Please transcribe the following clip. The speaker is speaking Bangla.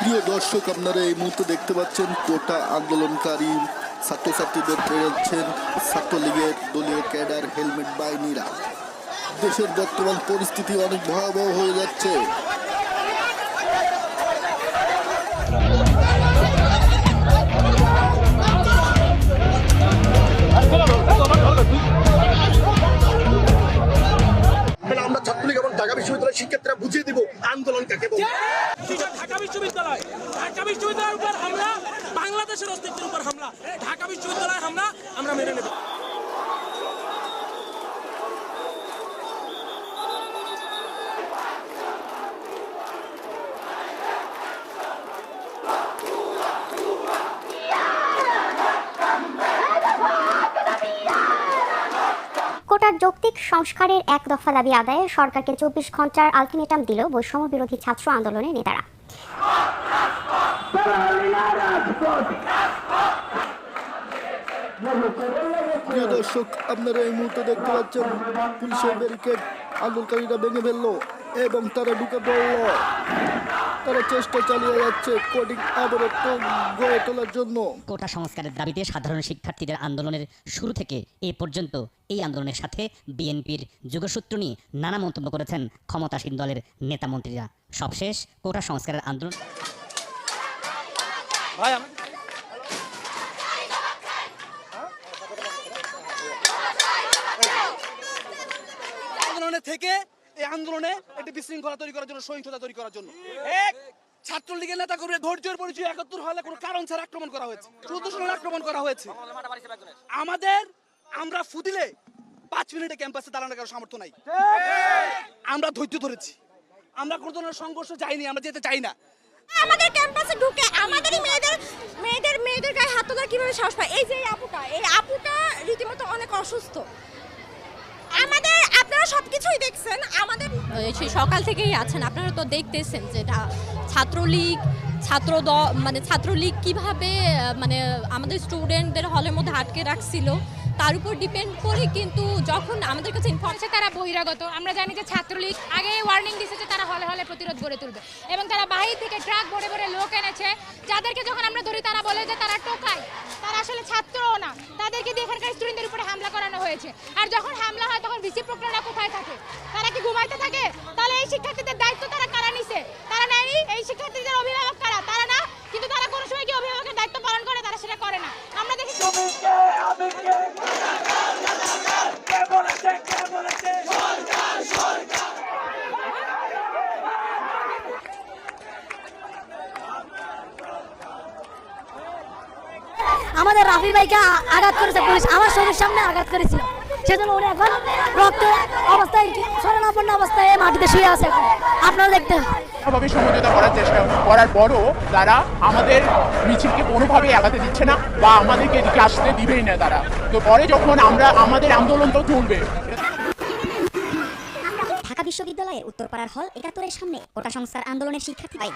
প্রিয় দর্শক, আপনারা এই মুহূর্তে দেখতে পাচ্ছেন কোটা আন্দোলনকারী ছাত্রছাত্রীদের পেরোচ্ছেন ছাত্রলীগের দলীয় ক্যাডার হেলমেট বাহিনীরা। দেশের বর্তমান পরিস্থিতি অনেক ভয়াবহ হয়ে যাচ্ছে। ঢাকা বিশ্ববিদ্যালয়। ঢাকা বিশ্ববিদ্যালয়ের উপর হামলা, বাংলাদেশের অস্তিত্বের উপর হামলা। ঢাকা বিশ্ববিদ্যালয়ের হামলা, আমরা মেনে নেব। কোটার যৌক্তিক সংস্কারের এক দফা দাবি আদায়ে সরকারকে চব্বিশ ঘণ্টার আলটিমেটাম দিল বৈষম্য বিরোধী ছাত্র আন্দোলনের নেতারা। দর্শক, আপনারা এই মুহূর্তে দেখতে পাচ্ছেন, পুলিশের ব্যারিকেড আন্দোলনকারীরা ভেঙে ফেলল এবং তারা ঢুকে পড়ল। তারা চেষ্টা চালিয়ে যাচ্ছে কোডিং অবরোধ গড়ে তোলার জন্য। কোটা সংস্কারের দাবিতে সাধারণ শিক্ষার্থীদের আন্দোলনের শুরু থেকে এ পর্যন্ত এই আন্দোলনের সাথে বিএনপির যোগসূত্র নিয়ে নানা মন্তব্য করেছেন ক্ষমতাসীন দলের নেতা মন্ত্রীরা। সবশেষ কোটা সংস্কারের আন্দোলন থেকে এই আন্দোলনে একটি বিশৃঙ্খলা তৈরি করার জন্য, সহিংসতা তৈরি করার জন্য। ছাত্রলীগের নেতা ধৈর্যের পরিচয় একাত্তর হলে কোনো কারণ ছাড়া আক্রমণ করা হয়েছে। সালে আক্রমণ করা হয়েছে। আমাদের, আমরা ফুদিলে পাঁচ মিনিটে ক্যাম্পাসে দাঁড়ানোর কারও সামর্থ্য নাই। আমরা ধৈর্য ধরেছি। আমরা কোনো ধরনের সংঘর্ষ যাইনি, আমরা যেতে চাই না। আমাদের ক্যাম্পাসে ঢুকে আমাদেরই মেয়েদের মেয়েদের মেয়েদের গায়ে হাত তোলার কীভাবে সাহস পায়? এই যে আপুটা, এই আপুটা রীতিমতো অনেক অসুস্থ। আমাদের সবকিছুই দেখছেন, আমাদের সেই সকাল থেকেই আছেন, আপনারা তো দেখতেছেন যেটা ছাত্রলীগ ছাত্র মানে ছাত্রলীগ কীভাবে মানে আমাদের স্টুডেন্টদের হলের মধ্যে আটকে রাখছিল, তার উপর ডিপেন্ড করে কিন্তু যখন আমাদের কাছে ইনফরমেশন তারা বহিরাগত। আমরা জানি যে ছাত্রলীগ আগে ওয়ার্নিং দিয়েছে যে তারা হলে হলে প্রতিরোধ গড়ে তুলবে। এবং তারা বাহির থেকে ট্রাক ভরে ভরে লোক এনেছে, যাদেরকে যখন আমরা ধরি তারা বলে যে তারা টোকায় তারা আসলে ছাত্রও না। তাদেরকে দিয়ে এখানকার স্টুডেন্টদের হয়েছে। আর যখন হামলা হয় তখন ভিসি প্রক্রিয়ারা কোথায় থাকে তারা কি ঘুমাইতে থাকে তাহলে এই শিক্ষার্থীদের দায়িত্ব তারা কারা নিছে তারা নেয়নি এই শিক্ষার্থীদের অভিভাবক কারা তারা না কিন্তু তারা কোনো সময় কি অভিভাবকের দায়িত্ব পালন করে তারা সেটা করে না আমরা দেখি আমাদের রাফি ভাইকে আঘাত করেছে পুলিশ আমার শরীর সামনে আঘাত করেছিল। সেজন্য উনি এখন রক্ত অবস্থায় শরণাপন্ন অবস্থায় মাটিতে শুয়ে আছে এখন। আপনারা দেখতে ভাবে সমঝোতা করার চেষ্টা করার পরও তারা আমাদের মিছিলকে কোনোভাবেই আগাতে দিচ্ছে না বা আমাদেরকে এদিকে আসতে দিবেই না তারা। তো পরে যখন আমরা আমাদের আন্দোলন তো চলবে। ঢাকা বিশ্ববিদ্যালয়ের উত্তরপাড়ার হল একাত্তরের সামনে কোটা সংস্কার আন্দোলনের শিক্ষার্থী ভাই